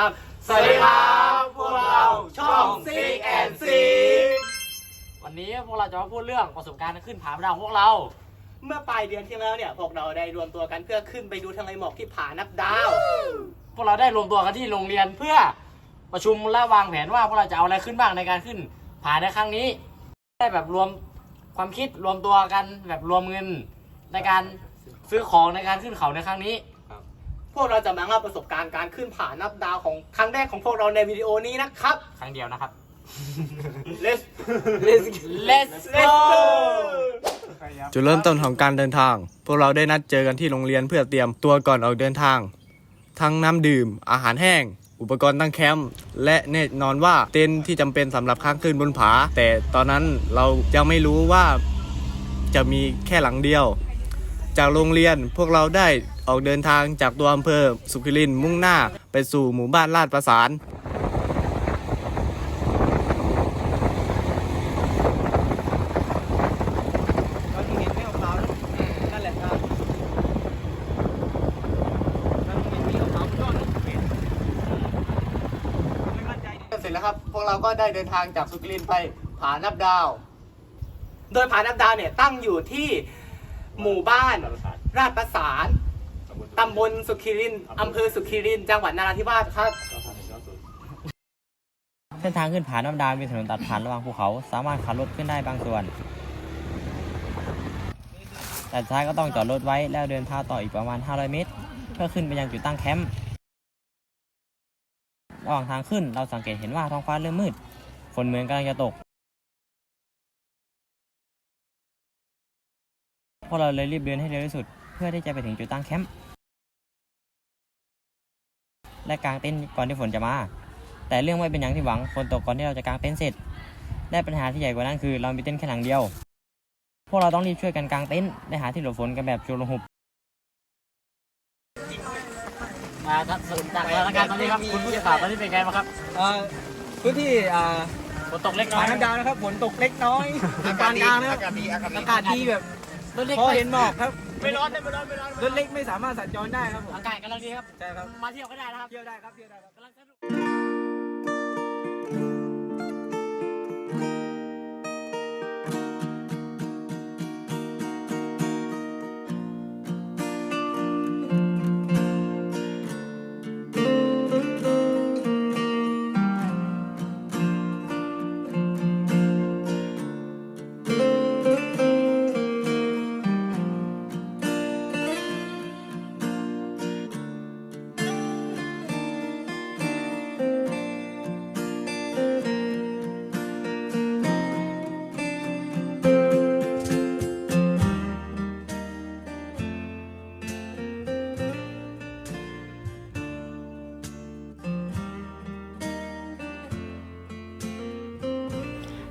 ครับสวัสดีครับ พวกเราช่อง Six and Six วันนี้พวกเราจะมาพูดเรื่องประสบการณ์ขึ้นผาดาวของพวกเรา เมื่อปลายเดือนที่แล้วเนี่ยพวกเราได้รวมตัวกันเพื่อขึ้นไปดูทะเลหมอกที่ผานับดาว พวกเราได้รวมตัวกันที่โรงเรียนเพื่อประชุมและวางแผนว่าพวกเราจะเอาอะไรขึ้นบ้างในการขึ้นผาในครั้งนี้ ได้แบบรวมความคิดรวมตัวกันแบบรวมเงินในการซื้อของในการขึ้นเขาในครั้งนี้ พวกเราจะมาเล่าประสบการณ์การขึ้นผานับดาวของครั้งแรกของพวกเราในวิดีโอนี้นะครับ ครั้งเดียวนะครับ Let's Let's Let's go จุดเริ่มต้นของการเดินทาง พวกเราได้นัดเจอกันที่โรงเรียนเพื่อเตรียมตัวก่อนออกเดินทาง ทั้งน้ำดื่ม อาหารแห้ง อุปกรณ์ตั้งแคมป์ และแน่นอนว่าเต็นท์ที่จำเป็นสำหรับค้างคืนบนผา แต่ตอนนั้นเรายังไม่รู้ว่าจะมีแค่หลังเดียว จากโรงเรียนพวกเราได้ ออกเดินทางจากตัวอำเภอสุขิรินทร์มุ่งหน้าไปสู่หมู่บ้านลาดประสานเราเห็นไม่ของเรานั่นแหละครับเราเห็นไม่ของเรายอดเป็นไม่มั่นใจเสร็จแล้วครับพวกเราก็ได้เดินทางจากสุกรินทร์ไปผานับดาว โดยผานับดาวเนี่ยตั้งอยู่ที่หมู่บ้านราชประสาน ตำบลสุขิรินทร์อำเภอสุขิรินทร์จังหวัดนราธิวาสครับ เส้นทางขึ้นผาน้ำดาวมีถนนตัดผ่านระหว่างภูเขา สามารถขับรถขึ้นได้บางส่วน แต่ท้ายก็ต้องจอดรถไว้แล้วเดินเท้าต่ออีกประมาณ 500 เมตร เพื่อขึ้นไปยังจุดตั้งแคมป์ระหว่างทางขึ้นเราสังเกตเห็นว่าท้องฟ้าเริ่มมืดฝนเหมือนกำลังจะตก พวกเราเลยรีบเดินให้เร็วที่สุด เพื่อที่จะไปถึงจุดตั้งแคมป์ และกางเต็นท์ก่อนที่ฝนจะมา แต่เรื่องไม่เป็นอย่างที่หวังฝนตกก่อนที่เราจะกางเต็นท์เสร็จ และปัญหาที่ใหญ่กว่านั้นคือ เรามีเต็นท์แค่หลังเดียว พวกเราต้องรีบช่วยกันกางเต็นท์และหาที่หลบฝนกันแบบชุลมุนมาครับสรุปจากสถานการณ์ตอนนี้ครับคุณผู้สื่อข่าวตอนนี้เป็นไงบ้างครับเอ่อพื้นที่อ่าฝนตกเล็กน้อผายน้ำดาวนะครับฝนตกเล็กน้อยปานกลางนะครับอากาศดีแบบรถเล็กพอไปเห็นหมอกครับ ไม่ร้อนไม่ร้อนไม่ร้อนรถเล็กไม่สามารถสัญจรได้ครับผมอากาศกำลังดีครับใช่ครับมาเที่ยวก็ได้นะครับเที่ยวได้ครับเที่ยวได้ครับกำลังสนุก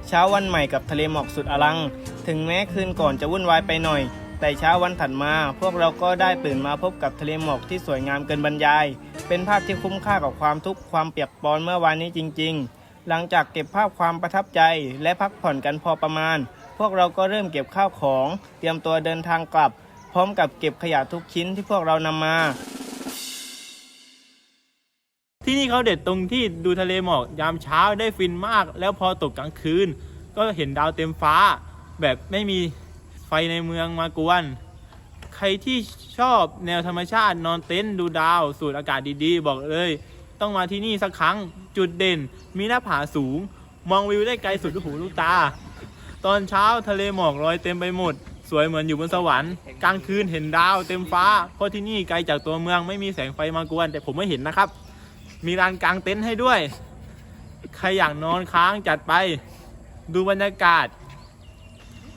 เช้าวันใหม่กับทะเลหมอกสุดอลัง ถึงแม้คืนก่อนจะวุ่นวายไปหน่อย แต่เช้าวันถัดมา พวกเราก็ได้ตื่นมาพบกับทะเลหมอกที่สวยงามเกินบรรยาย เป็นภาพที่คุ้มค่ากับความทุกข์ความเปียกปอนเมื่อวานนี้จริง ๆ หลังจากเก็บภาพความประทับใจและพักผ่อนกันพอประมาณ พวกเราก็เริ่มเก็บข้าวของ เตรียมตัวเดินทางกลับ พร้อมกับเก็บขยะทุกชิ้นที่พวกเรานำมา ที่นี่เขาเด็ดตรงที่ดูทะเลหมอกยามเช้าได้ฟินมาก แล้วพอตกกลางคืน ก็เห็นดาวเต็มฟ้า แบบไม่มีไฟในเมืองมากวน ใครที่ชอบแนวธรรมชาตินอนเต็นท์ดูดาว สูดอากาศดีๆ บอกเลย ต้องมาที่นี่สักครั้งจุดเด่น มีหน้าผาสูง มองวิวได้ไกลสุดลูกหูลูกตา ตอนเช้าทะเลหมอกลอยเต็มไปหมด สวยเหมือนอยู่บนสวรรค์กลางคืนเห็นดาวเต็มฟ้าเพราะที่นี่ไกลจากตัวเมืองไม่มีแสงไฟมากวน แต่ผมไม่เห็นนะครับ มีลานกลางเต็นท์ให้ด้วย ใครอยากนอนค้างจัดไป ดูบรรยากาศ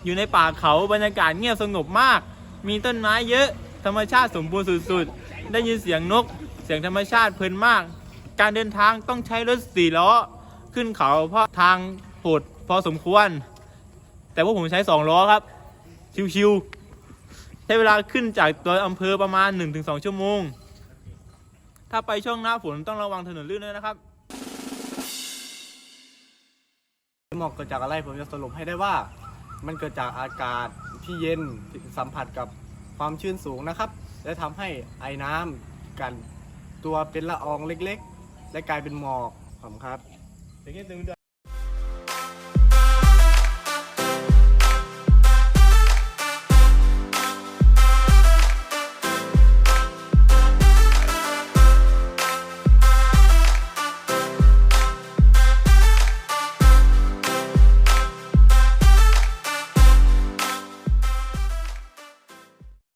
อยู่ในป่าเขาบรรยากาศเงียบสงบมาก มีต้นไม้เยอะ ธรรมชาติสมบูรณ์สุดๆ ได้ยินเสียงนก เสียงธรรมชาติเพลินมาก การเดินทางต้องใช้รถสี่ล้อ ขึ้นเขาเพราะทางโหดพอสมควร แต่ว่าผมใช้สองล้อครับ ชิวๆใช้เวลาขึ้นจากตัวอำเภอประมาณ 1-2 ชั่วโมง ถ้าไปช่วงหน้าฝนต้องระวังถนนลื่นด้วยนะครับหมอกเกิดจากอะไรผมจะสรุปให้ได้ว่า มันเกิดจากอากาศที่เย็นสัมผัสกับความชื้นสูงนะครับ และทำให้ไอ้น้ำกันตัวเป็นละอองเล็ก ๆ และกลายเป็นหมอกผมครับ